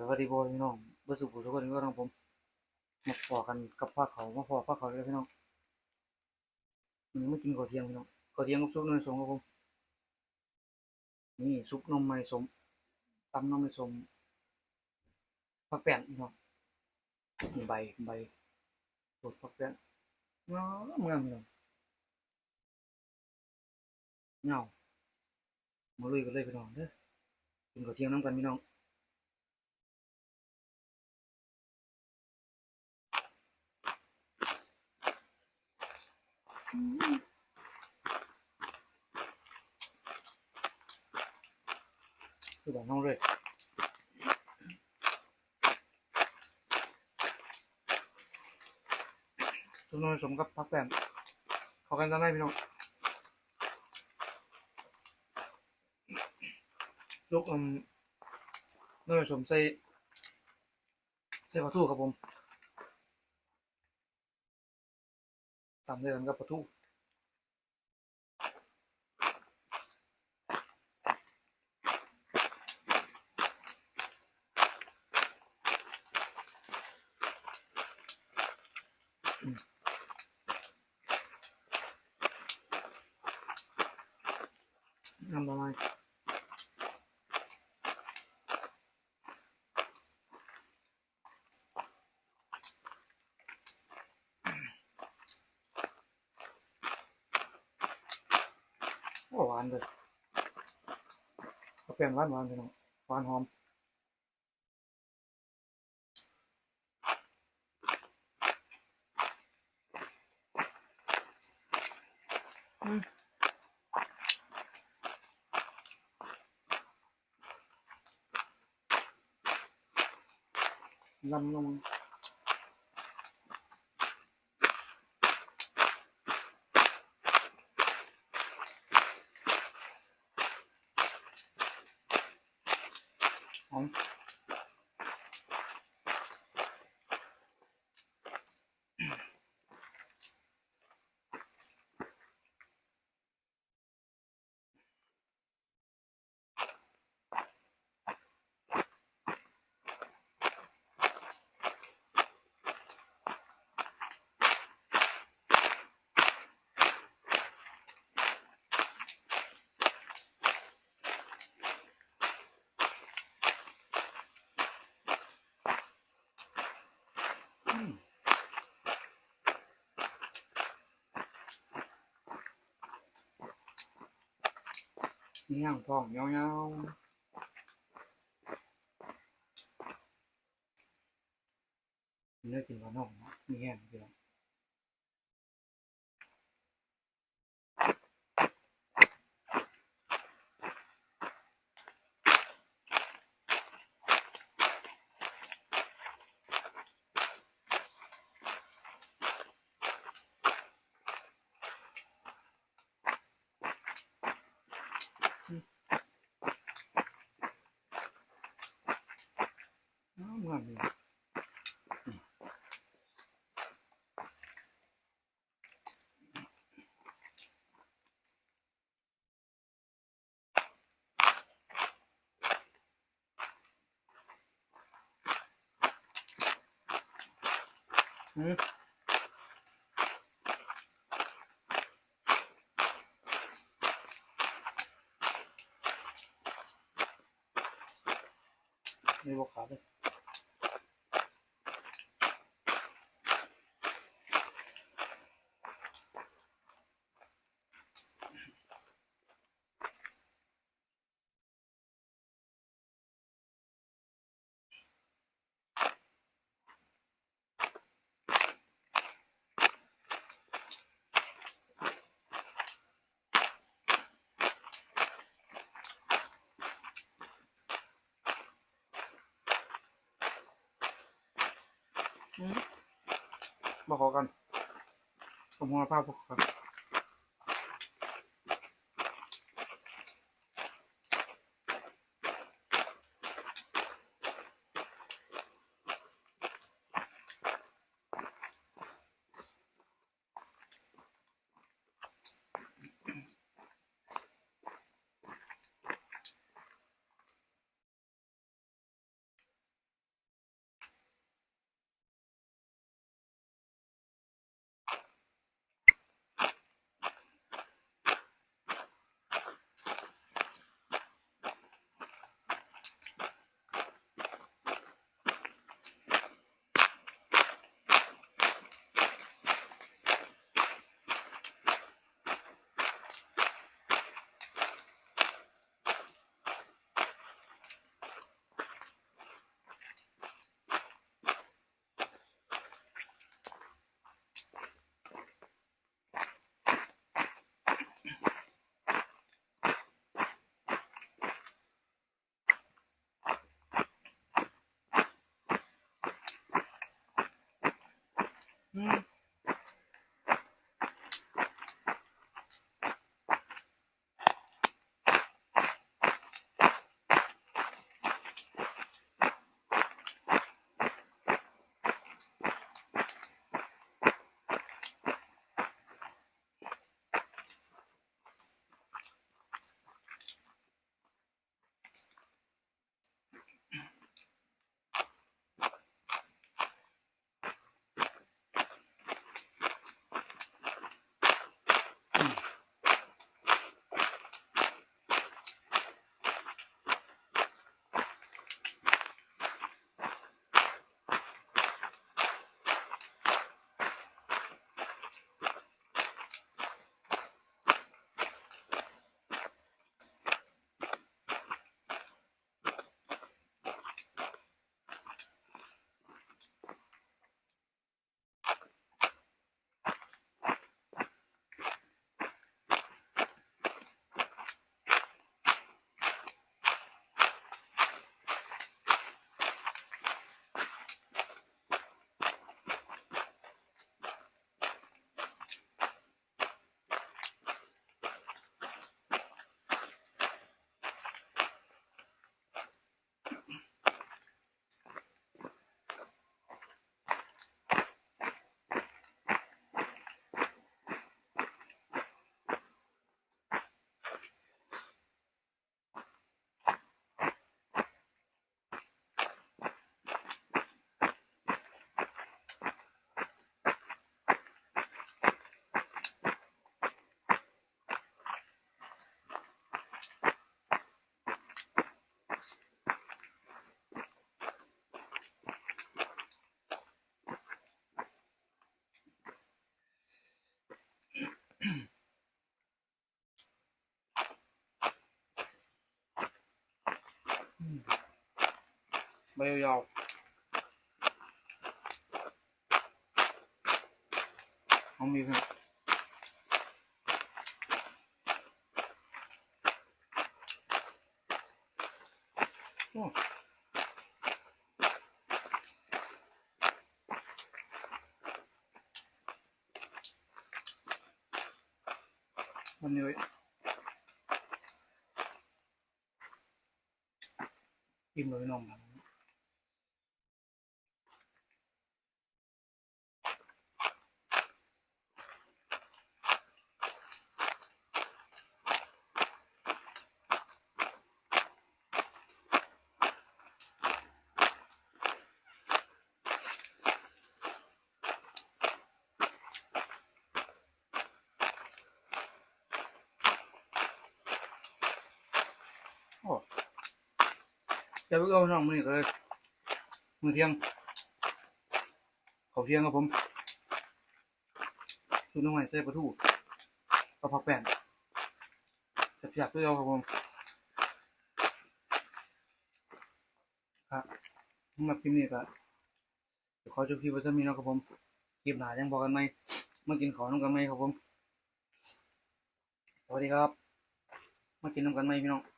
สวัสดีบอยพี่น้องเบอร์สุขุทุกคนก็ต้องผมมาพอกันกับผ้าเขามาพอผ้าเขาเลยพี่น้องมันไม่กินข้าวเที่ยงพี่น้องข้าวเที่ยงกับซุปนมสมครับผมนี่ซุปนมไม่สมตำนมไม่สมผักแป้นพี่น้องใบใบสดผักแป้นงามงามพี่น้องเงามาลุยกันเลยพี่น้องเด้อกินข้าวเที่ยงน้ำกันพี่น้อง คือแบบน้องเลยชุดนอนสมกับพักแปมเขากันจะได้พี่น้องลูกอืมนอนสมใส่ใส่ปลาทูครับผม ตำด้วยกันกับปลาทูน้ำละลายโอ้หวานเลยเปลี่ยนหวานหวานพี่น้องหวานหอมลำลง นี่ย่างทองเงาเงาเนื้อกินกับน่องเนาะมีแห้งเดียว น้ำงามเลย อืมนี่ บอกขอกันผมหัวภาพบอกขอกัน ใบยาวๆเอามีเพื่อนโอ้วันนี้ไว้กินเลยน้องนะ โอ้ จะไปเอาน้องมือก็เลยมือเที่ยงเขาวเที่ยงครับผมคือน้องใหม่ใส่ปลาทูกับผักแป้นจะพิจารณาครับผมครับสำหรับคลิปนี้ก็ขอจบคลิปไว้สักนิดนะครับผมคลิปหนายังบอกกันไหมมากินของน้ำกันไหมครับผม สวัสดีครับ มากินน้ำกันไหมพี่น้อง